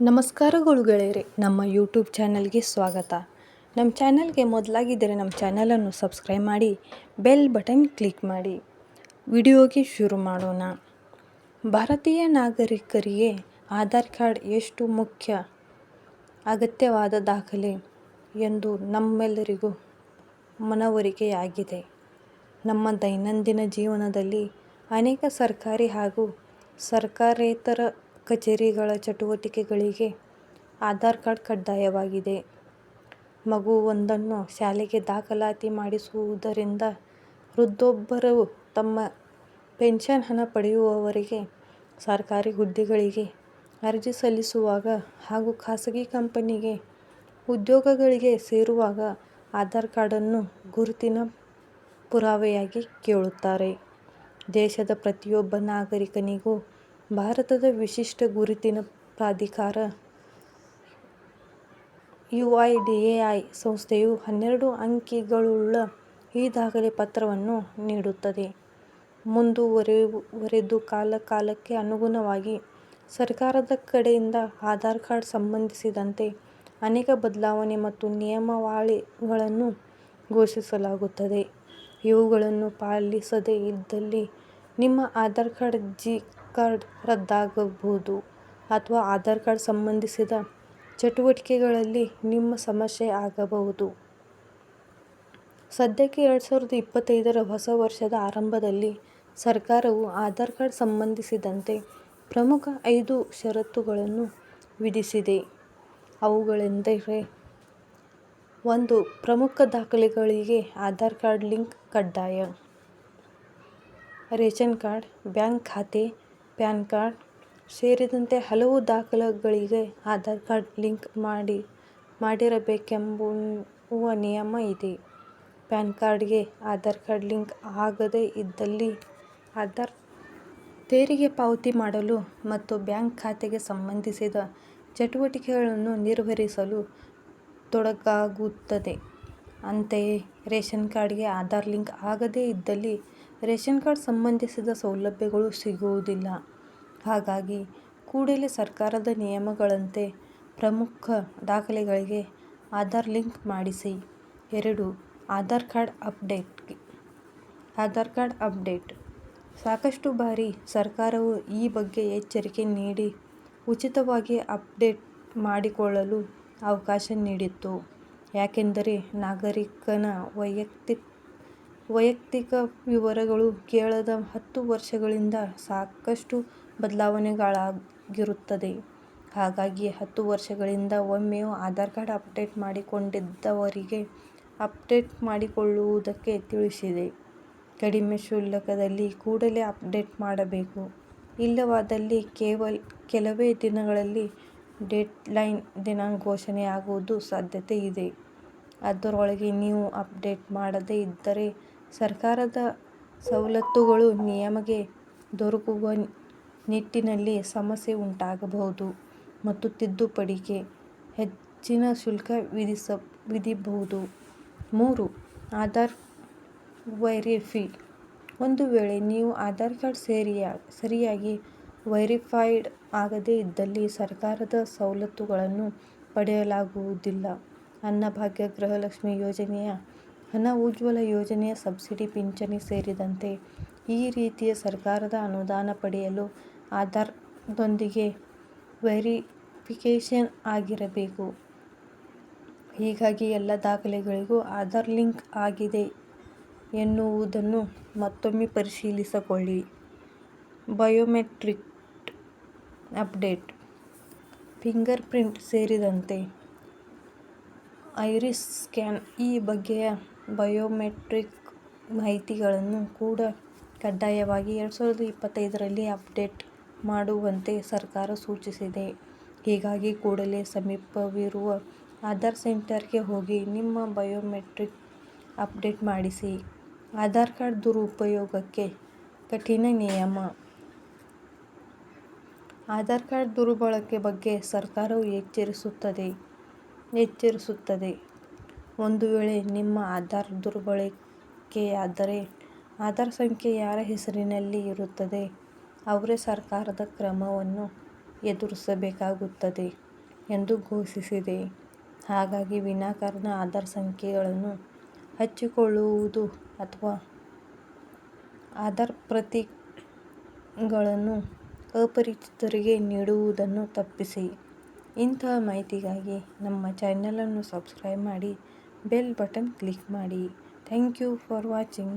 ನಮಸ್ಕಾರಗಳು ಗೆಳೆಯರೆ, ನಮ್ಮ ಯೂಟ್ಯೂಬ್ ಚಾನಲ್ಗೆ ಸ್ವಾಗತ. ನಮ್ಮ ಚಾನಲ್ಗೆ ಮೊದಲಾಗಿದ್ದರೆ ನಮ್ಮ ಚಾನಲನ್ನು ಸಬ್ಸ್ಕ್ರೈಬ್ ಮಾಡಿ ಬೆಲ್ ಬಟನ್ ಕ್ಲಿಕ್ ಮಾಡಿ. ವಿಡಿಯೋಗೆ ಶುರು ಮಾಡೋಣ. ಭಾರತೀಯ ನಾಗರಿಕರಿಗೆ ಆಧಾರ್ ಕಾರ್ಡ್ ಎಷ್ಟು ಮುಖ್ಯ? ಅಗತ್ಯವಾದ ದಾಖಲೆ ಎಂದು ನಮ್ಮೆಲ್ಲರಿಗೂ ಮನವರಿಕೆಯಾಗಿದೆ. ನಮ್ಮ ದೈನಂದಿನ ಜೀವನದಲ್ಲಿ ಅನೇಕ ಸರ್ಕಾರಿ ಹಾಗೂ ಸರ್ಕಾರೇತರ ಕಚೇರಿಗಳ ಚಟುವಟಿಕೆಗಳಿಗೆ ಆಧಾರ್ ಕಾರ್ಡ್ ಕಡ್ಡಾಯವಾಗಿದೆ ಮಗುವೊಂದನ್ನು ಶಾಲೆಗೆ ದಾಖಲಾತಿ ಮಾಡಿಸುವುದರಿಂದ ವೃದ್ಧರೊಬ್ಬರು ತಮ್ಮ ಪೆನ್ಷನ್ ಹಣ ಪಡೆಯುವವರಿಗೆ ಸರ್ಕಾರಿ ಹುದ್ದೆಗಳಿಗೆ ಅರ್ಜಿ ಸಲ್ಲಿಸುವಾಗ ಹಾಗೂ ಖಾಸಗಿ ಕಂಪನಿಗೆ ಉದ್ಯೋಗಗಳಿಗೆ ಸೇರುವಾಗ ಆಧಾರ್ ಕಾರ್ಡನ್ನು ಗುರುತಿನ ಪುರಾವೆಯಾಗಿ ಕೇಳುತ್ತಾರೆ. ದೇಶದ ಪ್ರತಿಯೊಬ್ಬ ನಾಗರಿಕನಿಗೂ ಭಾರತದ ವಿಶಿಷ್ಟ ಗುರುತಿನ ಪ್ರಾಧಿಕಾರ ಯುಐಡಿಎಐ ಸಂಸ್ಥೆಯು ಹನ್ನೆರಡು ಅಂಕಿಗಳುಳ್ಳ ಈ ದಾಖಲೆ ಪತ್ರವನ್ನು ನೀಡುತ್ತದೆ. ಮುಂದುವರೆವರೆದು ಕಾಲ ಕಾಲಕ್ಕೆ ಅನುಗುಣವಾಗಿ ಸರ್ಕಾರದ ಕಡೆಯಿಂದ ಆಧಾರ್ ಕಾರ್ಡ್ ಸಂಬಂಧಿಸಿದಂತೆ ಅನೇಕ ಬದಲಾವಣೆ ಮತ್ತು ನಿಯಮಾವಳಿಗಳನ್ನು ಘೋಷಿಸಲಾಗುತ್ತದೆ. ಇವುಗಳನ್ನು ಪಾಲಿಸದೇ ಇದ್ದಲ್ಲಿ ನಿಮ್ಮ ಆಧಾರ್ ಕಾರ್ಡ್ ಜಿ ಕಾರ್ಡ್ ರದ್ದಾಗಬಹುದು ಅಥವಾ ಆಧಾರ್ ಕಾರ್ಡ್ ಸಂಬಂಧಿಸಿದ ಚಟುವಟಿಕೆಗಳಲ್ಲಿ ನಿಮ್ಮ ಸಮಸ್ಯೆ ಆಗಬಹುದು. ಸದ್ಯಕ್ಕೆ ಎರಡು ಸಾವಿರದ ಇಪ್ಪತ್ತೈದರ ಹೊಸ ವರ್ಷದ ಆರಂಭದಲ್ಲಿ ಸರ್ಕಾರವು ಆಧಾರ್ ಕಾರ್ಡ್ ಸಂಬಂಧಿಸಿದಂತೆ ಪ್ರಮುಖ ಐದು ಷರತ್ತುಗಳನ್ನು ವಿಧಿಸಿದೆ. ಅವುಗಳೆಂದರೆ ಒಂದು ಪ್ರಮುಖ ದಾಖಲೆಗಳಿಗೆ ಆಧಾರ್ ಕಾರ್ಡ್ ಲಿಂಕ್ ಕಡ್ಡಾಯ. ರೇಷನ್ ಕಾರ್ಡ್, ಬ್ಯಾಂಕ್ ಖಾತೆ, ಪ್ಯಾನ್ ಕಾರ್ಡ್ ಸೇರಿದಂತೆ ಹಲವು ದಾಖಲೆಗಳಿಗೆ ಆಧಾರ್ ಕಾರ್ಡ್ ಲಿಂಕ್ ಮಾಡಿ, ಮಾಡಿರಬೇಕೆಂಬುವ ನಿಯಮ ಇದೆ. ಪ್ಯಾನ್ ಕಾರ್ಡ್ಗೆ ಆಧಾರ್ ಕಾರ್ಡ್ ಲಿಂಕ್ ಆಗದೇ ಇದ್ದಲ್ಲಿ ಆಧಾರ್ ತೆರಿಗೆ ಪಾವತಿ ಮಾಡಲು ಮತ್ತು ಬ್ಯಾಂಕ್ ಖಾತೆಗೆ ಸಂಬಂಧಿಸಿದ ಚಟುವಟಿಕೆಗಳನ್ನು ನಿರ್ವಹಿಸಲು ತೊಡಕಾಗುತ್ತದೆ. ಅಂತೆಯೇ ರೇಷನ್ ಕಾರ್ಡ್ಗೆ ಆಧಾರ್ ಲಿಂಕ್ ಆಗದೇ ಇದ್ದಲ್ಲಿ ರೇಷನ್ ಕಾರ್ಡ್ ಸಂಬಂಧಿಸಿದ ಸೌಲಭ್ಯಗಳು ಸಿಗುವುದಿಲ್ಲ. ಹಾಗಾಗಿ ಕೂಡಲೇ ಸರ್ಕಾರದ ನಿಯಮಗಳಂತೆ ಪ್ರಮುಖ ದಾಖಲೆಗಳಿಗೆ ಆಧಾರ್ ಲಿಂಕ್ ಮಾಡಿಸಿ. ಎರಡು, Aadhaar card update. Aadhaar card update. ಸಾಕಷ್ಟು ಬಾರಿ ಸರ್ಕಾರವು ಈ ಬಗ್ಗೆ ಎಚ್ಚರಿಕೆ ನೀಡಿ ಉಚಿತವಾಗಿ ಅಪ್ಡೇಟ್ ಮಾಡಿಕೊಳ್ಳಲು ಅವಕಾಶ ನೀಡಿತ್ತು. ಯಾಕೆಂದರೆ ನಾಗರಿಕನ ವೈಯಕ್ತಿಕ ವಿವರಗಳು ಕಳೆದ ಹತ್ತು ವರ್ಷಗಳಿಂದ ಸಾಕಷ್ಟು ಬದಲಾವಣೆಗಳಾಗಿರುತ್ತದೆ. ಹಾಗಾಗಿ ಹತ್ತು ವರ್ಷಗಳಿಂದ ಒಮ್ಮೆಯೂ ಆಧಾರ್ ಕಾರ್ಡ್ ಅಪ್ಡೇಟ್ ಮಾಡಿಕೊಂಡಿದ್ದವರಿಗೆ ಅಪ್ಡೇಟ್ ಮಾಡಿಕೊಳ್ಳುವುದಕ್ಕೆ ತಿಳಿಸಿದೆ. ಕಡಿಮೆ ಶುಲ್ಕದಲ್ಲಿ ಕೂಡಲೇ ಅಪ್ಡೇಟ್ ಮಾಡಬೇಕು. ಇಲ್ಲವಾದಲ್ಲಿ ಕೇವಲ, ಕೆಲವೇ ದಿನಗಳಲ್ಲಿ ಡೆಡ್ಲೈನ್ ಘೋಷಣೆ ಆಗುವುದು ಸಾಧ್ಯತೆ ಇದೆ. ಅದರೊಳಗೆ ನೀವು ಅಪ್ಡೇಟ್ ಮಾಡದೇ ಇದ್ದರೆ ಸರ್ಕಾರದ ಸವಲತ್ತುಗಳು ನಿಯಮಗೆ ದೊರಕುವ ನಿಟ್ಟಿನಲ್ಲಿ ಸಮಸ್ಯೆ ಉಂಟಾಗಬಹುದು ಮತ್ತು ತಿದ್ದುಪಡಿಗೆ ಹೆಚ್ಚಿನ ಶುಲ್ಕ ವಿಧಿಸಬಹುದು. ಮೂರು, ಆಧಾರ್ ವೆರಿಫೈ. ಒಂದು ವೇಳೆ ನೀವು ಆಧಾರ್ ಕಾರ್ಡ್ ಸರಿಯಾಗಿ ವೆರಿಫೈಡ್ ಆಗದೇ ಇದ್ದಲ್ಲಿ ಸರ್ಕಾರದ ಸವಲತ್ತುಗಳನ್ನು ಪಡೆಯಲಾಗುವುದಿಲ್ಲ. ಅನ್ನಭಾಗ್ಯ, ಗೃಹಲಕ್ಷ್ಮಿ ಯೋಜನೆಯ ಹಣ, ಉಜ್ವಲ ಯೋಜನೆಯ ಸಬ್ಸಿಡಿ, ಪಿಂಚಣಿ ಸೇರಿದಂತೆ ಈ ರೀತಿಯ ಸರ್ಕಾರದ ಅನುದಾನ ಪಡೆಯಲು ಆಧಾರ್ದೊಂದಿಗೆ ವೆರಿಫಿಕೇಷನ್ ಆಗಿರಬೇಕು. ಹೀಗಾಗಿ ಎಲ್ಲ ದಾಖಲೆಗಳಿಗೂ ಆಧಾರ್ ಲಿಂಕ್ ಆಗಿದೆ ಎನ್ನುವುದನ್ನು ಮತ್ತೊಮ್ಮೆ ಪರಿಶೀಲಿಸಿಕೊಳ್ಳಿ. Biometric update. ಫಿಂಗರ್ ಪ್ರಿಂಟ್ ಸೇರಿದಂತೆ ಐರಿಸ್ ಸ್ಕ್ಯಾನ್ ಈ ಬಗೆಯ ಬಯೋಮೆಟ್ರಿಕ್ ಮಾಹಿತಿಗಳನ್ನು ಕೂಡ ಕಡ್ಡಾಯವಾಗಿ ಎರಡು ಸಾವಿರದ ಇಪ್ಪತ್ತೈದರಲ್ಲಿ ಅಪ್ಡೇಟ್ ಮಾಡುವಂತೆ ಸರ್ಕಾರ ಸೂಚಿಸಿದೆ. ಹೀಗಾಗಿ ಕೂಡಲೇ ಸಮೀಪವಿರುವ ಆಧಾರ್ ಸೆಂಟರ್ಗೆ ಹೋಗಿ ನಿಮ್ಮ ಬಯೋಮೆಟ್ರಿಕ್ ಅಪ್ಡೇಟ್ ಮಾಡಿಸಿ. ಆಧಾರ್ ಕಾರ್ಡ್ ದುರುಪಯೋಗಕ್ಕೆ ಕಠಿಣ ನಿಯಮ. ಆಧಾರ್ ಕಾರ್ಡ್ ದುರ್ಬಳಕೆ ಬಗ್ಗೆ ಸರ್ಕಾರವು ಎಚ್ಚರಿಸುತ್ತದೆ. ಎಚ್ಚರಿಸುತ್ತದೆ ಒಂದು ವೇಳೆ ನಿಮ್ಮ ಆಧಾರ್ ದುರ್ಬಳಕೆಯಾದರೆ ಆಧಾರ್ ಸಂಖ್ಯೆ ಯಾರ ಹೆಸರಿನಲ್ಲಿ ಇರುತ್ತದೆ, ಅವರೇ ಸರ್ಕಾರದ ಕ್ರಮವನ್ನು ಎದುರಿಸಬೇಕಾಗುತ್ತದೆ ಎಂದು ಘೋಷಿಸಿದೆ. ಹಾಗಾಗಿ ವಿನಾಕಾರಣ ಆಧಾರ್ ಸಂಖ್ಯೆಗಳನ್ನು ಹಚ್ಚಿಕೊಳ್ಳುವುದು ಅಥವಾ ಆಧಾರ್ ಪ್ರತಿಗಳನ್ನು ಅಪರಿಚಿತರಿಗೆ ನೀಡುವುದನ್ನು ತಪ್ಪಿಸಿ. ಇಂತಹ ಮಾಹಿತಿಗಾಗಿ ನಮ್ಮ ಚಾನೆಲನ್ನು ಸಬ್ಸ್ಕ್ರೈಬ್ ಮಾಡಿ, ಬೆಲ್ ಬಟನ್ ಕ್ಲಿಕ್ ಮಾಡಿ. Thank you for watching